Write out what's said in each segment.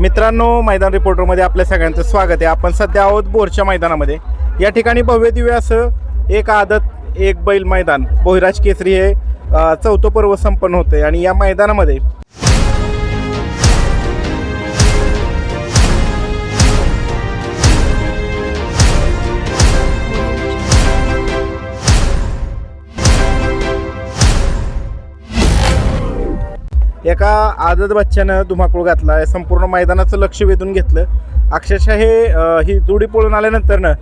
मित्रांनो मैदान रिपोर्टरमध्ये आपल्या सगळ्यांचं स्वागत आहे. आपण सध्या आहोत बोरच्या मैदानामध्ये. या ठिकाणी भव्य दिव्य असं एक आदत एक बैल मैदान. बोहिराज केसरी हे चौथं पर्व संपन्न होते आणि या मैदानामध्ये एका आदत बच्च्यानं धुमाकूळ घातला संपूर्ण मैदानाचं लक्ष वेधून घेतलं. अक्षरशः हे ही जोडी पळून आल्यानंतरनं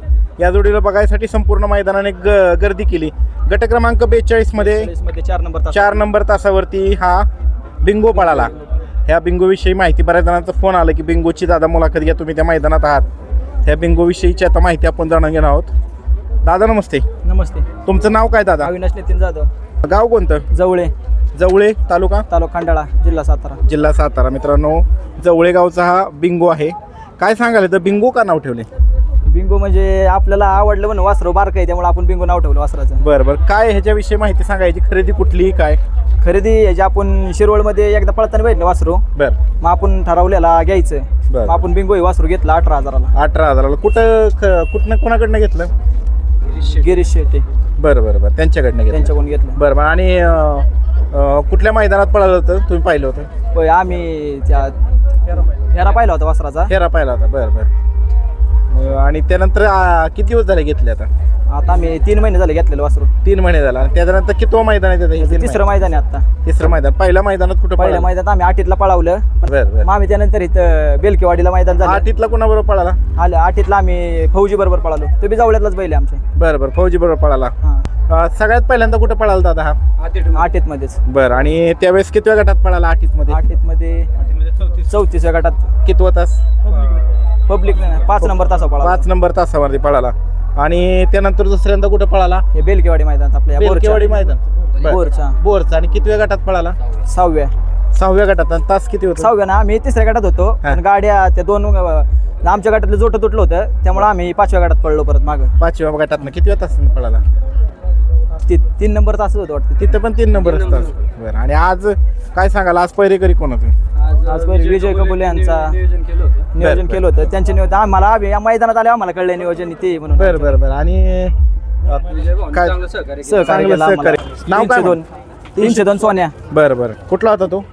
या जोडीला बघायसाठी संपूर्ण मैदानाने ग गर्दी केली. गट क्रमांक बेचाळीसमध्ये मध्ये चार नंबर चार नंबर तासावरती हा बिंगो पळाला. ह्या बिंगोविषयी माहिती बऱ्याच जणांचा फोन आला की बिंगोची दादा मुलाखत घ्या तुम्ही त्या मैदानात आहात. त्या बिंगोविषयीची आता माहिती आपण जाणून घेणार आहोत. दादा नमस्ते. नमस्ते. तुमचं नाव काय दादा? अविनाश नितीन जाधव. गाव कोणतं? जवळे. जवळे तालुका? तालुका खंडाळा जिल्हा सातारा. जिल्हा सातारा. मित्रांनो जवळे गावचा हा बिंगो आहे. काय सांगाल तर बिंगो का नाव ठेवले? बिंगो म्हणजे आपल्याला आवडलं म्हणून वासरो बारक आहे त्यामुळे आपण बिंगो नाव ठेवलं वासराचं. बरं बरं. काय ह्याच्याविषयी माहिती सांगायची? खरेदी कुठली काय? खरेदी जे आपण शिरोळमध्ये एकदा पळताना बघितलं वासरू बरं. मग आपण ठरवलेला घ्यायचं. बरं. मग आपण बिंगो हे वासरू घेतला अठरा हजाराला. अठरा हजाराला. कुठं क- कुठनं कोणाकडनं घेतलं? गिरीश शेट्टी. बरं बरं बरं. त्यांच्याकडनं घेतलं. त्यांच्याकडून घेतलं. बरं बरं. आणि अं, अं, कुठल्या मैदानात पळालं होतं? तुम्ही पाहिलं होतं? होय आम्ही त्या फेरा पाहिला होता वासराचा. फेरा पाहिला होता बरं बरं. अं, आणि त्यानंतर किती दिवस झाले घेतले आता? आता आम्ही तीन महिने झाले घेतलेलं वासरू. तीन महिने झाला. आणि त्याच्यानंतर किती मैदान आहे त्याचं? हे तीन तिसरं मैदान आहे आता. तिसरं मैदान. पहिल्या मैदानात कुठं पहिल्या पळालं? मैदानात आम्ही आठीतला पळावलं. बरं बरं. मग आम्ही त्यानंतर इथं बेलकेवाडीला मैदान झालं. आठीतला कोणाबरोबर पळाला? आलं आठीतला आम्ही फौजी बरोबर पळालो. तो बी जवळ्यातलाच बैल आहे आमच्या बरं बरं. फौजी बरोबर पळाला. हा. अं, सगळ्यात पहिल्यांदा कुठं पळाला दादा हा? आठीत मध्येच बरं आणि त्यावेळेस कितव्या गटात पळाला आठीत मध्ये आठीत मध्ये चौतीसव्या गटात. कितवा तास? पब्लिक पाच नंबर तासा पळाला पाच नंबर तासावरती पळाला. आणि त्यानंतर दुसऱ्यांदा कुठं पळाला? हे बेलकेवाडी मैदान आपल्या बेलकेवाडी बोरच्या. मैदान. बरं. बोरच्या. बोरचा. आणि कितव्या गटात पळाला? सहाव्या. सहाव्या गटात. आणि तास किती होतो? सहाव्या ना आम्ही तिसऱ्या गटात होतो. हा. पण गाड्या त्या दोन अं, आमच्या गटातलं जोट तुटलं होतं. त्यामुळे आम्ही पाचव्या गटात पडलो परत मागं. पाचव्या गटात कितव्या तास पळाला? ती तीन नंबर तासच होतं वाटतं. तिथं पण तीन नंबर असतात. बरं. आणि आज काय सांगाल? आज पहिरेकरी कोण होते आज पहिले विजय कबुले यांचा. नियोजन केलं होतं. त्यांचे नियोजन आम्हाला आम्ही या मैदानात आले आम्हाला कळलं नियोजन ते म्हणून. बरं बरं बरं. आणि काय? सहकार्य आम्हाला. नाव काय तीनशे दोन. तीनशे दोन सोन्या. बरं बरं. कुठला होता तो?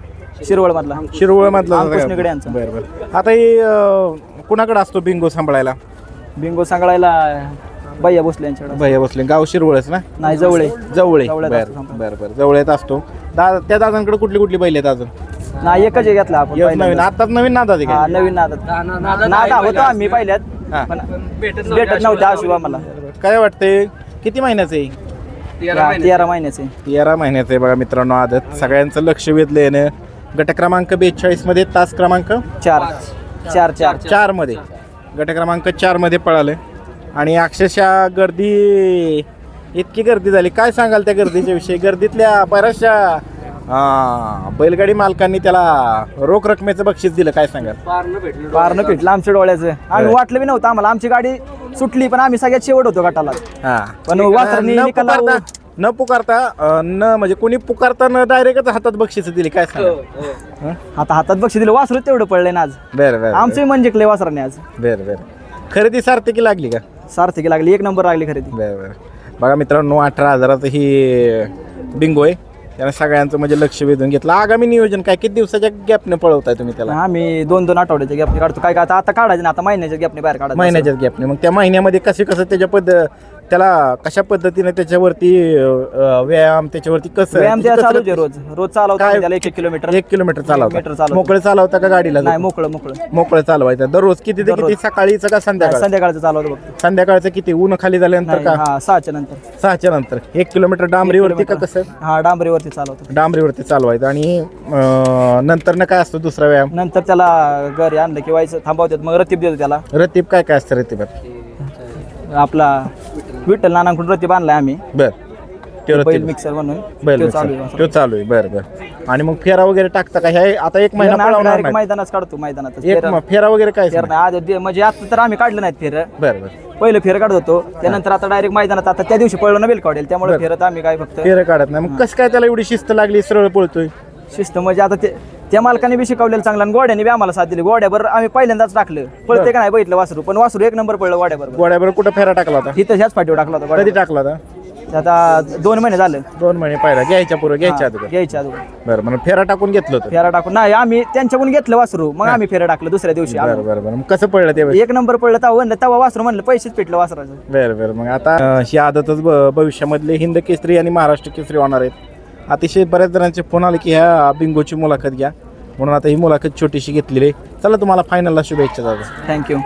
शिरवळ मधला शिरवळ मधला अंकुश निगडे यांचा. बरं बरं. आता हे अं, कुणाकडे असतो बिंगो सांभाळायला? बिंगो सांगायला भैया भोसले यांच्याकडे भैया बसले गाव शिरवळच ना? नाही जवळे. जवळे. जवळ्यात बरं असतो सांभाळ. बरं बरं. जवळ्यात असतो. दा त्या दादांकडे कुठली कुठली बैल आहेत अजून? नाही एकच एक घेतला आपण एक नवीन. पहिल्यांदा. आताच नवीन नादात आहे हा, का नवीन नादात. नादा होतो आम्ही पहिल्यात हा. पण भेटत नव्हत्या आशु आम्हाला काय वाटतंय? किती महिन्याचं आहे? तेरा महिन्याचे. तेरा महिन्याचं आहे. बघा मित्रांनो आदत. सगळ्यांचं लक्ष वेधलं यानं गट क्रमांक बेचाळीसमध्ये तास क्रमांक? चार. चार चार चार. मध्ये गट क्रमांक चारमध्ये पळालं. आणि अक्षरशः गर्दी इतकी गर्दी झाली. काय सांगाल त्या गर्दीच्या विषयी? गर्दीतल्या बऱ्याचशा हा, बैलगाडी मालकांनी त्याला रोख रकमेचं बक्षीस दिलं. काय सांगाल? पारनं पिटलं आमच्या डोळ्याचं. आम्ही. वाटलं बी नव्हतं आम्हाला. आमची गाडी सुटली पण आम्ही सगळ्यात शेवट होतो गटाला. हा. पण वासरांनी न निकाल पुकारता न पुकारता अं, न म्हणजे कोणी पुकारता न डायरेक्टच हातात बक्षीस दिली. काय सांगा आता हातात बक्षीस दिलं. वासरू तेवढं पडलंय ना आज. बरं बरं आमचे मन जिंकले वासराने आज. बरं बरं. खरेदी सार्थकी लागली का? सार्थकी लागली. एक नंबर लागली खरेदी. बरं बरं. बघा मित्रांनो अठरा हजाराचं ही बिंगो आहे. त्यानं सगळ्यांचं म्हणजे लक्ष वेधून घेतलं. आगामी नियोजन काय? किती दिवसाच्या गॅपने पळवताय तुम्ही त्याला? आम्ही दोन दोन आठवड्याच्या गॅपने काढतो. काय काय आता आता काढायचं ना आता महिन्याच्या गॅपने बाहेर काढायचं महिन्याच्याच गॅपने मग त्या महिन्यामध्ये कसे कसं त्याच्या पद्ध त्याला कशा पद्धतीने त्याच्यावरती अं, व्यायाम त्याच्यावरती कसं व्यायाम कसरत- चालूच आहे रोज. रोज चालवतो काय- त्याला एक एक किलोमीटर. एक किलोमीटर मीटर चालवता. चालवतो. मोकळे चालवता का गाडीला नाही मोकळं मोकळं. मोकळं चालवायचं. दररोज किती ते दररोज. किती सकाळीचं का संध्याकाळ संध्याकाळचं चालवतो बघतो संध्याकाळचं किती? ऊन खाली झाल्यानंतर नाही, का? हा सहाच्या नंतर. सहाच्या नंतर. एक किलोमीटर डांबरीवरती का किलोमीटर. कसं? हा डांबरीवरती चालवतो. डांबरीवरती चालवायचं. आणि नंतर काय असतो दुसरा व्यायाम? नंतर त्याला घरी आणलं की व्हायचं थांबवतात. मग रतीब देतो त्याला. रतीब काय काय असतं रतीबात? आपला विठ्ठल नानाकडून रतीब आणलाय आम्ही. बर. बैल मिक्सर बैल तो चालू आहे तो चालू आहे. बर बर. आणि मग फेरा वगैरे टाकता का? हे आता एक महिना पळवणार नाही. मैदानात काढतो मैदानात एक म- फेरा वगैरे काय फेर नाही. आज दे- म्हणजे आता तर आम्ही काढलं नाहीत फेर. बर बर. पहिलं फेर काढत होतो. त्यानंतर आता डायरेक्ट मैदानात आता त्या दिवशी पळलो ना बेल काढेल त्यामुळे फेरत आम्ही काय फक्त फेरा काढत नाही. मग कसं काय त्याला एवढी शिस्त लागली सरळ पळतोय? शिस्त म्हणजे आता ते त्या मालकाने बी शिकवलेलं चांगलं आणि गोड्याने बी आम्हाला साथ दिली. गोड्यावर आम्ही पहिल्यांदाच टाकलं. पळते का नाही बघितलं वासरू. पण वासरू एक नंबर पडलं गोड्याबरोबर. गोड्याबरोबर कुठं फेरा टाकला होता? इथं ह्याच फाटीवर टाकला होता कधी गोड्या. टाकला होता? आता दोन महिने झालं. दोन महिने पाहिला. घ्यायच्या पूर्वी घ्यायच्या अगोदर. घ्यायच्या अगोदर. बरं म्हणून फेरा टाकून घेतलं होतं. फेरा टाकून नाही आम्ही त्यांच्याकडून घेतलं वासरू. मग आम्ही फेरा टाकलं दुसऱ्या दिवशी. बरं बरं बरं. मग कसं पडलं ते एक नंबर पडलं तेव्हा म्हणलं तेव्हा वासरू म्हणलं पैसेच पेटलं वासराचं. बरं बरं. मग आता अं, ही आदतच ब- भविष्यामधले हिंद केसरी आणि महाराष्ट्र केसरी होणार आहेत. अतिशय बऱ्याच जणांचे फोन आले की ह्या बिंगोची मुलाखत घ्या. म्हणून आता ही मुलाखत छोटीशी घेतलेली आहे. चला तुम्हाला फायनलला शुभेच्छा दादा. थँक्यू